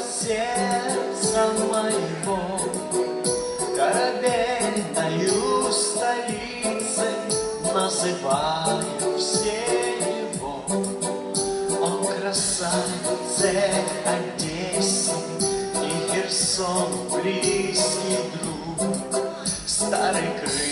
сердца моего. Корабельною столицей Называю все его. Он красавице Одессе И Херсон близкий друг. Старый крылья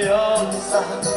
gloriosa.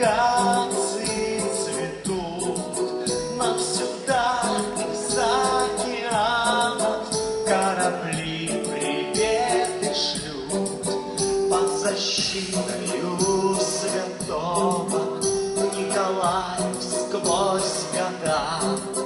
акации цветут навсегда из-за океана. Корабли приветы шлют под защитою святого Николая сквозь года.